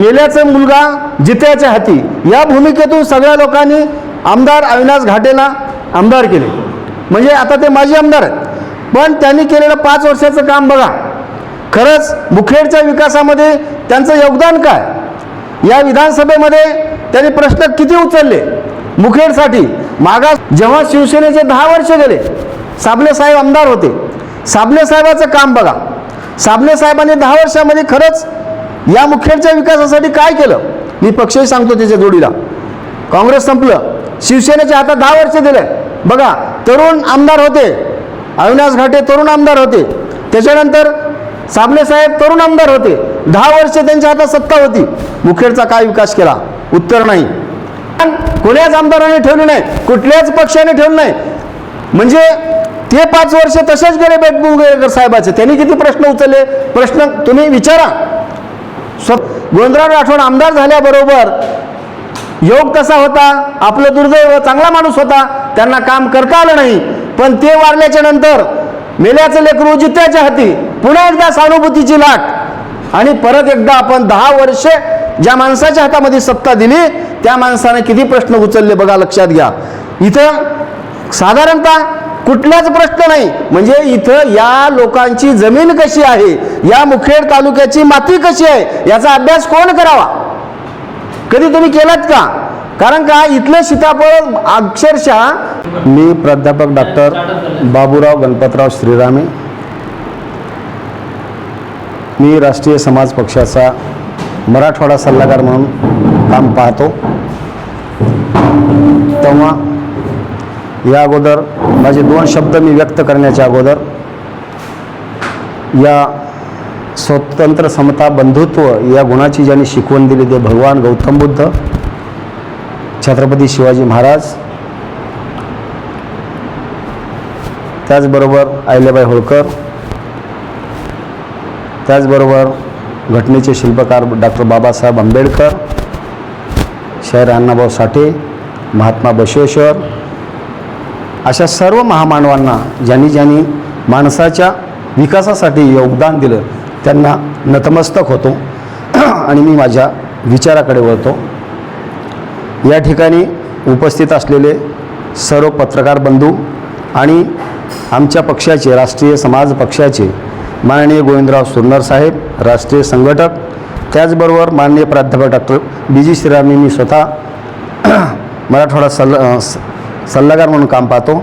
मेल्याचा मुलगा जित्याच्या हाती. या भूमिकेतून सगळ्या लोकांनी आमदार अविनाश घाटेला आमदार केले. म्हणजे आता ते माजी आमदार आहेत. पण त्यांनी केलेलं पाच वर्षाचं काम बघा. खरंच मुखेडच्या विकासामध्ये त्यांचं योगदान काय? या विधानसभेमध्ये त्यांनी प्रश्न किती उचलले? मुखेडसाठी. मागास जेव्हा शिवसेनेचे दहा वर्ष गेले साबलेसाहेब आमदार होते. साबलेसाहेबाचं काम बघा. साबळे साहेबांनी दहा वर्षामध्ये खरंच या मुखेडच्या विकासासाठी काय केलं? मी पक्षही सांगतो त्याच्या जोडीला. काँग्रेस संपलं. शिवसेनेच्या हातात दहा वर्ष दिले. बघा तरुण आमदार होते. अविनाश घाटे तरुण आमदार होते. त्याच्यानंतर साबले साहेब तरुण आमदार होते. दहा वर्ष त्यांच्या हातात सत्ता होती. मुखेडचा काय विकास केला? उत्तर नाही. कोण्याच आमदाराने ठेवले नाही. कुठल्याच पक्षाने ठेवलं नाही. म्हणजे ते पाच वर्ष तसेच गेले बेटमुगेकर साहेबाचे. त्यांनी किती प्रश्न उचलले? प्रश्न तुम्ही विचारा. स्व गोविंदराव राठोड आमदार झाल्याबरोबर योग कसा होता आपलं दुर्दैव चांगला माणूस होता त्यांना काम करता आलं नाही. पण ते वारल्याच्या नंतर मेल्याचं लेकरू जित्याच्या हाती पुन्हा एकदा सहानुभूतीची लाट. आणि परत एकदा आपण दहा वर्षे ज्या माणसाच्या हातामध्ये सत्ता दिली त्या माणसाने किती प्रश्न उचलले बघा लक्षात घ्या. इथं साधारणतः कुठलाच प्रश्न नाही. म्हणजे इथं या लोकांची जमीन कशी आहे? या मुखेड तालुक्याची माती कशी आहे? याचा अभ्यास कोण करावा? कधी तुम्ही केलात का? कारण का इथलं सीताफळ अक्षरशः मी प्राध्यापक डॉक्टर बाबूराव गणपतराव श्रीरामे मी राष्ट्रीय समाज पक्षाचा मराठवाडा सल्लागार म्हणून काम पाहतो. तेव्हा या अगोदर माझे दोन शब्द मी व्यक्त करण्याच्या अगोदर या स्वतंत्र समता बंधुत्व या गुणाची ज्यांनी शिकवण दिली ते भगवान गौतम बुद्ध छत्रपती शिवाजी महाराज. त्याचबरोबर अहिल्याबाई होळकर. त्याचबरोबर घटनेचे शिल्पकार डॉक्टर बाबासाहेब आंबेडकर शहर अण्णाभाऊ साठे महात्मा बसवेश्वर अशा सर्व महामानवांना ज्यांनी ज्यांनी माणसाच्या विकासासाठी योगदान दिलं त्यांना नतमस्तक होतो. आणि मी माझ्या विचाराकडे वळतो. या ठिकाणी उपस्थित असलेले सर्व पत्रकार बंधू आणि आमच्या पक्षाचे राष्ट्रीय समाज पक्षाचे माननीय गोविंदराव सुरनर साहेब राष्ट्रीय संघटक त्याचबरोबर माननीय प्राध्यापक डॉक्टर बी जी श्रीरामी मी स्वतः मराठवाडा सल सल्लागार म्हणून काम पाहतो.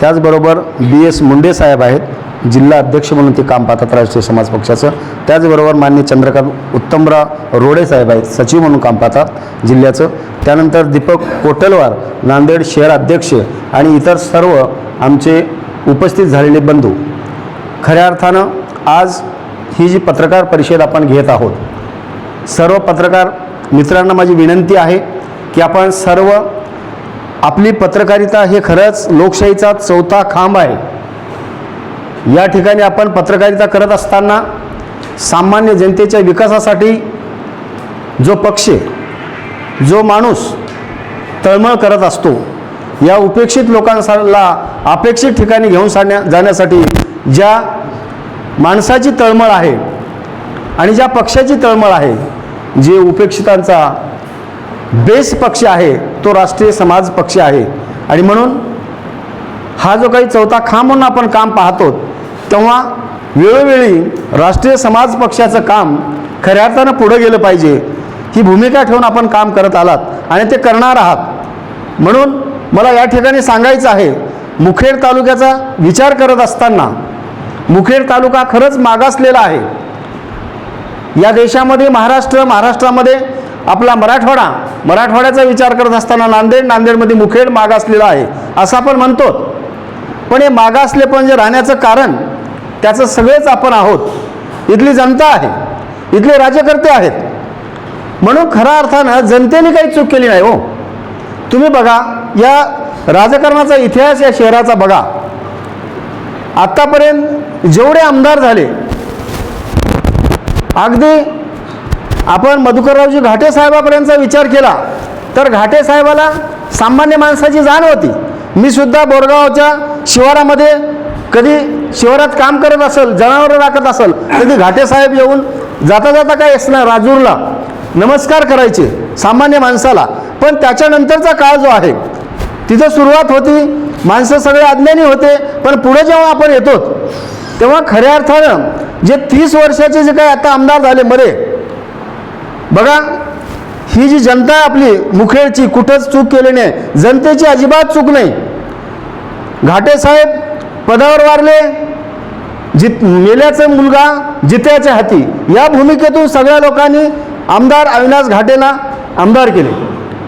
त्याचबरोबर बी एस मुंडे साहेब आहेत जिल्हा अध्यक्ष म्हणून ते काम पाहतात राष्ट्रीय समाज पक्षाचं. त्याचबरोबर मान्य चंद्रकांत उत्तमराव रोडे साहेब आहेत सचिव म्हणून काम पाहतात जिल्ह्याचं. त्यानंतर दीपक कोटलवार नांदेड शहर अध्यक्ष आणि इतर सर्व आमचे उपस्थित झालेले बंधू. खऱ्या अर्थानं आज ही जी पत्रकार परिषद आपण घेत आहोत सर्व पत्रकार मित्रांना माझी विनंती आहे की आपण सर्व आपली पत्रकारिता हे खरंच लोकशाहीचा चौथा खांब आहे. या ठिकाणी आपण पत्रकारिता करत असताना सामान्य जनतेच्या विकासासाठी जो पक्ष जो माणूस तळमळ करत असतो या उपेक्षित लोकांसाला अपेक्षित ठिकाणी घेऊन साण्या जाण्यासाठी ज्या माणसाची तळमळ आहे आणि ज्या पक्षाची तळमळ आहे जे उपेक्षितांचा बेस पक्ष आहे तो राष्ट्रीय समाज पक्ष आहे. आणि म्हणून हा जो काही चौथा खांब म्हणून आपण काम पाहतो तेव्हा वेळोवेळी राष्ट्रीय समाज पक्षाचं काम खऱ्या अर्थानं पुढं गेलं पाहिजे. ही भूमिका ठेवून आपण काम करत आलात आणि ते करणार आहात. म्हणून मला या ठिकाणी सांगायचं आहे मुखेड तालुक्याचा विचार करत असताना मुखेड तालुका खरंच मागासलेला आहे. या देशामध्ये महाराष्ट्र महाराष्ट्रामध्ये आपला मराठवाडा मराठवाड्याचा विचार करत असताना नांदेड नांदेडमध्ये मुखेड मागासलेला आहे असं आपण म्हणतो पण हे मागासले पण जे राहण्याचं कारण त्याचं सगळेच आपण आहोत. इथली जनता आहे इथले राज्यकर्ते आहेत. म्हणून खऱ्या अर्थानं जनतेने काही चूक केली नाही हो. तुम्ही बघा या राजकारणाचा इतिहास या शहराचा बघा. आत्तापर्यंत जेवढे आमदार झाले अगदी आपण मधुकररावजी घाटे साहेबापर्यंतचा विचार केला तर घाटे साहेबाला सामान्य माणसाची जाण होती. मी सुद्धा बोरगावच्या शिवारामध्ये कधी शिवारात काम करत असेल जनावरं राखत असेल कधी घाटे साहेब येऊन जाता जाता काय असणार राजूरला नमस्कार करायचे सामान्य माणसाला. पण त्याच्यानंतरचा काळ जो आहे तिथं सुरुवात होती. माणसं सगळे अज्ञानी होते पण पुढे जेव्हा आपण येतो तेव्हा खऱ्या अर्थानं जे तीस वर्षाचे जे काही आता आमदार झाले मध्ये बघा ही जी जनता आहे आपली मुखेडची कुठंच चूक केली नाही. जनतेची अजिबात चूक नाही. घाटे साहेब पदावर वारले जित मेल्याचा मुलगा जित्याच्या हाती. या भूमिकेतून सगळ्या लोकांनी आमदार अविनाश घाटेला आमदार केले.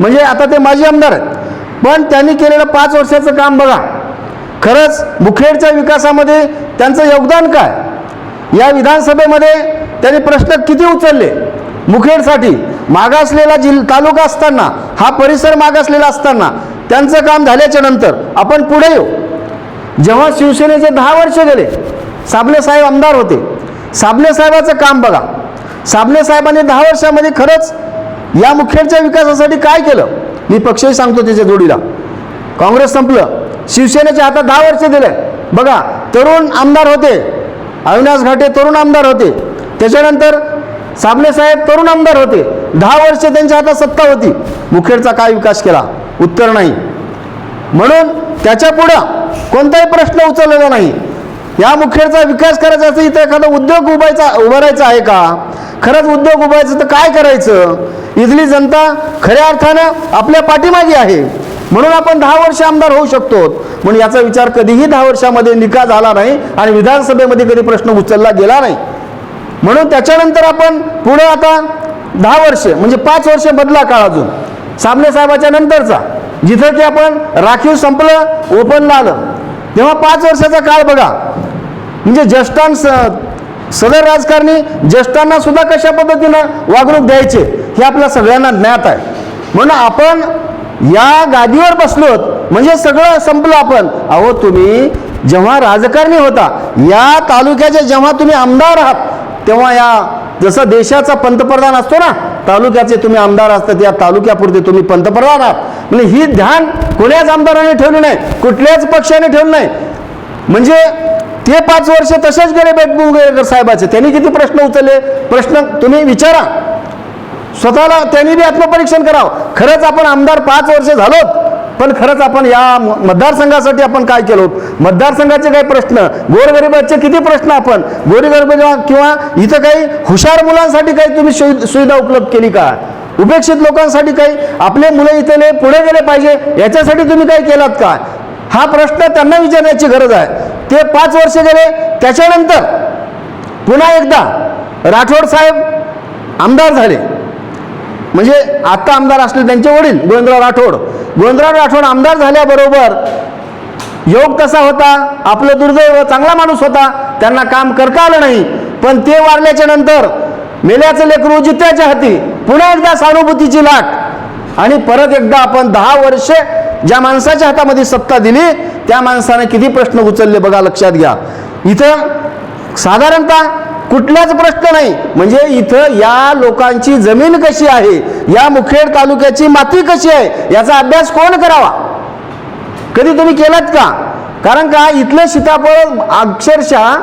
म्हणजे आता ते माजी आमदार आहेत. पण त्यांनी केलेलं पाच वर्षाचं काम बघा. खरंच मुखेडच्या विकासामध्ये त्यांचं योगदान काय? या विधानसभेमध्ये त्यांनी प्रश्न किती उचलले? मुखेडसाठी मागासलेला जिल तालुका असताना हा परिसर मागासलेला असताना त्यांचं काम झाल्याच्यानंतर आपण पुढे येऊ. जेव्हा शिवसेनेचे दहा वर्ष गेले साबले साहेब आमदार होते. साबले साहेबाचं काम बघा. साबले साहेबांनी दहा वर्षामध्ये खरंच या मुखेडच्या विकासासाठी काय केलं? मी पक्षही सांगतो त्याच्या जोडीला. काँग्रेस संपलं. शिवसेनेच्या हातात दहा वर्ष दिले. बघा तरुण आमदार होते. अविनाश घाटे तरुण आमदार होते. त्याच्यानंतर साबणे साहेब तरुण आमदार होते. दहा वर्ष त्यांच्या हातात सत्ता होती. मुखेडचा काय विकास केला? उत्तर नाही. म्हणून त्याच्या पुढं कोणताही प्रश्न उचललेला नाही. या मुखेडचा विकास करायचा असेल इथं एखादा उद्योग उभायचा उभारायचा आहे का? खरंच उद्योग उभारायचं तर काय करायचं? इथली जनता खऱ्या अर्थानं आपल्या पाठीमागे आहे. म्हणून आपण दहा वर्ष आमदार होऊ शकतो. म्हणून याचा विचार कधीही दहा वर्षामध्ये निकाल झाला नाही आणि विधानसभेमध्ये कधी प्रश्न उचलला गेला नाही. म्हणून त्याच्यानंतर आपण पुढे आता दहा वर्ष म्हणजे पाच वर्ष बदला काळ अजून. सामने साहेबाच्या नंतरचा जिथं की आपण राखीव संपलं ओपनला आलं. तेव्हा पाच वर्षाचा काळ बघा. म्हणजे ज्येष्ठां स- सदर राजकारणी ज्येष्ठांना सुद्धा कशा पद्धतीनं वागणूक द्यायचे हे आपल्या सगळ्यांना ज्ञात आहे. म्हणून आपण या गादीवर बसलोत म्हणजे सगळं संपलं आपण. अहो तुम्ही जेव्हा राजकारणी होता या तालुक्याचे जेव्हा तुम्ही आमदार आहात तेव्हा या जसं देशाचा पंतप्रधान असतो ना तालुक्याचे तुम्ही आमदार असतात या तालुक्यापुरते तुम्ही पंतप्रधान आहात. म्हणजे ही ध्यान कोण्याच आमदाराने ठेवलं नाही कुठल्याच पक्षाने ठेवलं नाही. म्हणजे ते पाच वर्ष तसेच गेले बेटबुंगेकर साहेबाचे. त्यांनी किती प्रश्न उचलले? प्रश्न तुम्ही विचारा. स्वतःला त्यांनी बी आत्मपरीक्षण करावं. खरंच आपण आमदार पाच वर्ष झालोत पण खरंच आपण या मतदारसंघासाठी आपण काय केलो? मतदारसंघाचे काही प्रश्न गोरगरिबाचे किती प्रश्न आपण? गोरगरीब किंवा इथं काही हुशार मुलांसाठी काही तुम्ही सुविधा उपलब्ध केली का? उपेक्षित लोकांसाठी काही आपले मुलं इथले पुढे गेले पाहिजे याच्यासाठी तुम्ही काही केलात का? हा प्रश्न त्यांना विचारण्याची गरज आहे. ते पाच वर्ष गेले त्याच्यानंतर पुन्हा एकदा राठोड साहेब आमदार झाले. म्हणजे आत्ता आमदार असले त्यांचे वडील गोविंदराव राठोड. गोविंदराव राठोड आमदार झाल्याबरोबर योग कसा होता आपलं दुर्दैव चांगला माणूस होता त्यांना काम करता आलं नाही. पण ते वारल्याच्या नंतर मेल्याचं लेकरू जित्याच्या हाती पुन्हा एकदा सहानुभूतीची लाट. आणि परत एकदा आपण दहा वर्षे ज्या माणसाच्या हातामध्ये सत्ता दिली त्या माणसाने किती प्रश्न उचलले बघा लक्षात घ्या. इथं साधारणतः कुठलाच प्रश्न नाही. म्हणजे इथं या लोकांची जमीन कशी आहे? या मुखेड तालुक्याची माती कशी आहे? याचा अभ्यास कोण करावा? कधी तुम्ही केलात का? कारण का इथलं सीताफळ अक्षरशः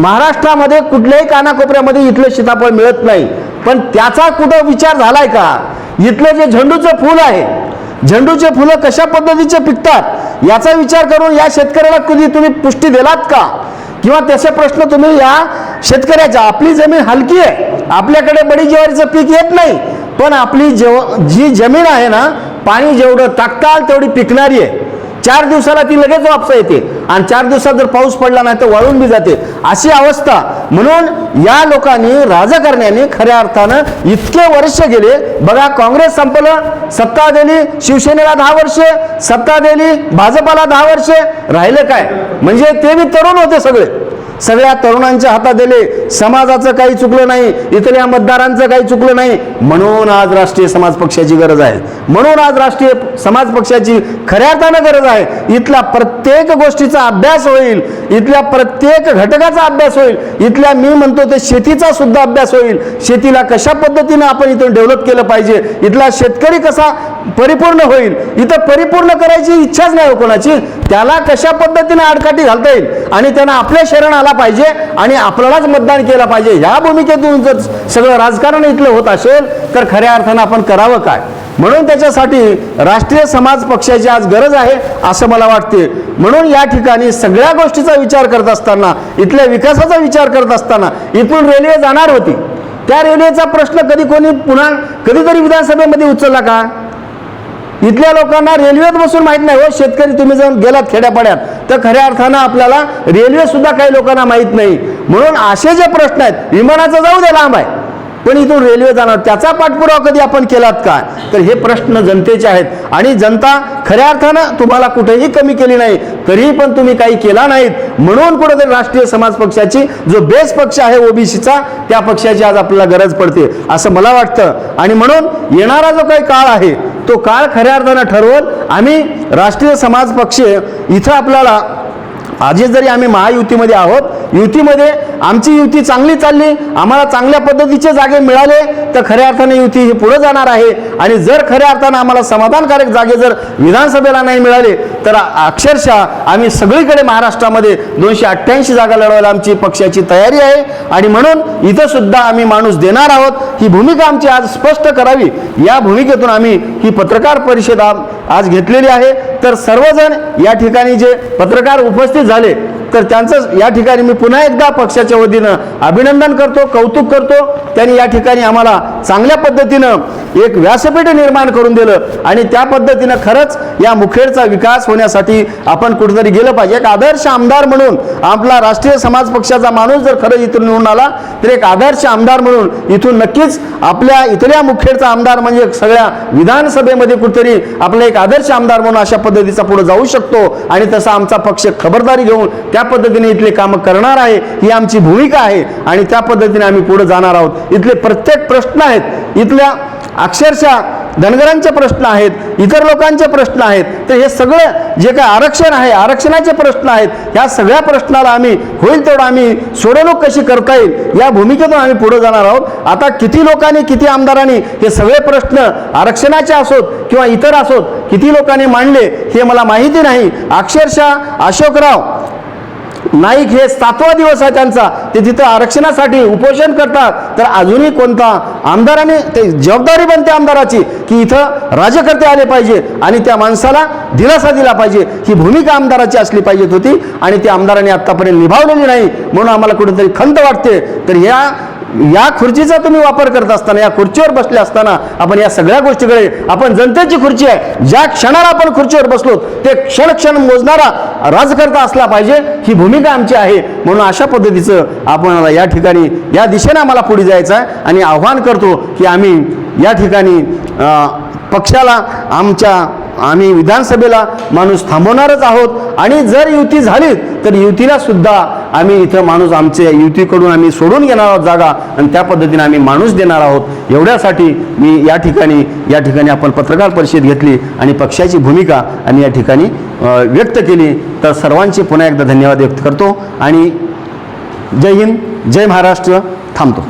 महाराष्ट्रामध्ये कुठल्याही कानाकोपऱ्यामध्ये इथलं सीताफळ मिळत नाही. पण त्याचा कुठं विचार झालाय का? इथलं जे झेंडूचं फूल आहे झेंडूचे फुलं कशा पद्धतीचे पिकतात? याचा विचार करून या शेतकऱ्याला कधी तुम्ही पुष्टी दिलात का? किंवा तसे प्रश्न तुम्ही या शेतकऱ्याच्या आपली जमीन हलकी आहे. आपल्याकडे बडी ज्वारीचं पीक येत नाही. पण आपली जेव जी जमीन आहे ना पाणी जेवढं तात्काळ तेवढी पिकणारी आहे. चार दिवसाला ती लगेच वापसा येते. आणि चार दिवसात जर पाऊस पडला नाही तर वाळून बी जाते. अशी अवस्था. म्हणून या लोकांनी राजकारण्याने खऱ्या अर्थानं इतके वर्ष गेले. बघा काँग्रेस संपलं सत्ता दिली शिवसेनेला दहा वर्ष सत्ता दिली भाजपाला दहा वर्ष. राहिलं काय? म्हणजे ते बी तरुण होते सगळे. सगळ्या तरुणांच्या हातात दिले. समाजाचं काही चुकलं नाही. इथल्या मतदारांचं काही चुकलं नाही. म्हणून आज राष्ट्रीय समाज पक्षाची गरज आहे. म्हणून आज राष्ट्रीय समाज पक्षाची खऱ्या अर्थानं गरज आहे. इथल्या प्रत्येक गोष्टीचा अभ्यास होईल. इथल्या प्रत्येक घटकाचा अभ्यास होईल. इथल्या मी म्हणतो ते शेतीचा सुद्धा अभ्यास होईल. शेतीला कशा पद्धतीनं आपण इथून डेव्हलप केलं पाहिजे? इथला शेतकरी कसा परिपूर्ण होईल. इथं परिपूर्ण करायची इच्छाच नाही हो कोणाची. त्याला कशा पद्धतीने आडकाठी घालता येईल? आणि त्यांना आपल्या शरण आला पाहिजे आणि आपल्यालाच मतदान केलं पाहिजे. ह्या भूमिकेतून जर सगळं राजकारण इथलं होत असेल तर खऱ्या अर्थानं आपण करावं काय? म्हणून त्याच्यासाठी राष्ट्रीय समाज पक्षाची आज गरज आहे असं मला वाटते. म्हणून या ठिकाणी सगळ्या गोष्टीचा विचार करत असताना इथल्या विकासाचा विचार करत असताना इथून रेल्वे जाणार होती. त्या रेल्वेचा प्रश्न कधी कोणी पुन्हा कधीतरी विधानसभेमध्ये उचलला का? इथल्या लोकांना रेल्वेत बसून माहीत नाही हो शेतकरी तुम्ही जाऊन गेलात खेड्यापाड्यात. तर खऱ्या अर्थानं आपल्याला रेल्वे सुद्धा काही लोकांना माहीत नाही. म्हणून असे जे प्रश्न आहेत विमानाचं जाऊ दे लांब आहे. पण इथून रेल्वे जाणार त्याचा पाठपुरावा कधी आपण केलात का? तर हे प्रश्न जनतेचे आहेत. आणि जनता खऱ्या अर्थानं तुम्हाला कुठेही कमी केली नाही तरीही पण तुम्ही काही केला नाहीत. म्हणून कुठेतरी राष्ट्रीय समाज पक्षाची जो बेस पक्ष आहे ओबीसीचा त्या पक्षाची आज आपल्याला गरज पडते असं मला वाटतं. आणि म्हणून येणारा जो काही काळ आहे तो काळ खऱ्या अर्थानं ठरवत आम्ही राष्ट्रीय समाज पक्ष इथं आपल्याला आजच जरी आम्ही महायुतीमध्ये आहोत युतीमध्ये आमची युती चांगली चालली आम्हाला चांगल्या पद्धतीचे जागे मिळाले तर खऱ्या अर्थाने युती ही पुढे जाणार आहे. आणि जर खऱ्या अर्थानं आम्हाला समाधानकारक जागे जर विधानसभेला नाही मिळाले तर अक्षरशः आम्ही सगळीकडे महाराष्ट्रामध्ये दोनशे अठ्ठ्याऐंशी जागा लढवायला आमची पक्षाची तयारी आहे. आणि म्हणून इथं सुद्धा आम्ही माणूस देणार आहोत. ही भूमिका आमची आज स्पष्ट करावी. या भूमिकेतून आम्ही ही पत्रकार परिषद आज घेतलेली आहे. तर सर्वजण या ठिकाणी जे पत्रकार उपस्थित झाले तर त्यांचं या ठिकाणी मी पुन्हा एकदा पक्षाच्या वतीनं अभिनंदन करतो कौतुक करतो. त्यांनी या ठिकाणी आम्हाला चांगल्या पद्धतीनं एक व्यासपीठ निर्माण करून दिलं आणि त्या पद्धतीनं खरंच या मुखेडचा विकास होण्यासाठी आपण कुठेतरी गेलं पाहिजे. एक आदर्श आमदार म्हणून आपला राष्ट्रीय समाज पक्षाचा माणूस जर खरंच इथून निवडून आला तर एक आदर्श आमदार म्हणून इथून नक्कीच आपल्या इथल्या मुखेडचा आमदार म्हणजे सगळ्या विधानसभेमध्ये कुठेतरी आपला एक आदर्श आमदार म्हणून अशा पद्धतीचा पुढे जाऊ शकतो. आणि तसा आमचा पक्ष खबरदारी घेऊन त्या पद्धतीने इथले कामं करणार आहे ही आमची भूमिका आहे आणि त्या पद्धतीने आम्ही पुढे जाणार आहोत. इथले प्रत्येक प्रश्न आहेत. इथल्या अक्षरशः धनगरांचे प्रश्न आहेत इतर लोकांचे प्रश्न आहेत. तर हे सगळं जे काय आरक्षण आहे आरक्षणाचे प्रश्न आहेत ह्या सगळ्या प्रश्नाला आम्ही होईल तेवढं आम्ही सोडवणूक कशी करता येईल या भूमिकेतून आम्ही पुढे जाणार आहोत. आता किती लोकांनी किती आमदारांनी हे सगळे प्रश्न आरक्षणाचे असोत किंवा इतर असोत किती लोकांनी मांडले हे मला माहिती नाही. अक्षरशः अशोकराव नाईक हे सातवा दिवस आहे त्यांचा. ते तिथं आरक्षणासाठी उपोषण करतात तर अजूनही कोणता आमदाराने ते जबाबदारी बनते आमदाराची की इथं राज्यकर्ते आले पाहिजे आणि त्या माणसाला दिलासा दिला पाहिजे. ही भूमिका आमदाराची असली पाहिजेत होती आणि ती आमदाराने आत्तापर्यंत निभावलेली नाही म्हणून आम्हाला कुठेतरी खंत वाटते. तर या या खुर्चीचा तुम्ही वापर करत असताना या खुर्चीवर बसले असताना आपण या सगळ्या गोष्टीकडे आपण जनतेची खुर्ची आहे. ज्या क्षणाला आपण खुर्चीवर बसलो ते क्षण क्षण मोजणारा राजकर्ता असला पाहिजे ही भूमिका आमची आहे. म्हणून अशा पद्धतीचं आपण या ठिकाणी या दिशेने आम्हाला पुढे जायचं आहे. आणि आव्हान करतो की आम्ही या ठिकाणी पक्षाला आमच्या आम्ही विधानसभेला माणूस थांबवणारच आहोत. आणि जर युती झाली तर युतीला सुद्धा आम्ही इथं माणूस आमचे युतीकडून आम्ही सोडून घेणार आहोत जागा आणि त्या पद्धतीने आम्ही माणूस देणार आहोत. एवढ्यासाठी मी या ठिकाणी या ठिकाणी आपण पत्रकार परिषद घेतली आणि पक्षाची भूमिका आम्ही या ठिकाणी व्यक्त केली. तर सर्वांचे पुन्हा एकदा धन्यवाद व्यक्त करतो आणि जय हिंद जय महाराष्ट्र. थांबतो.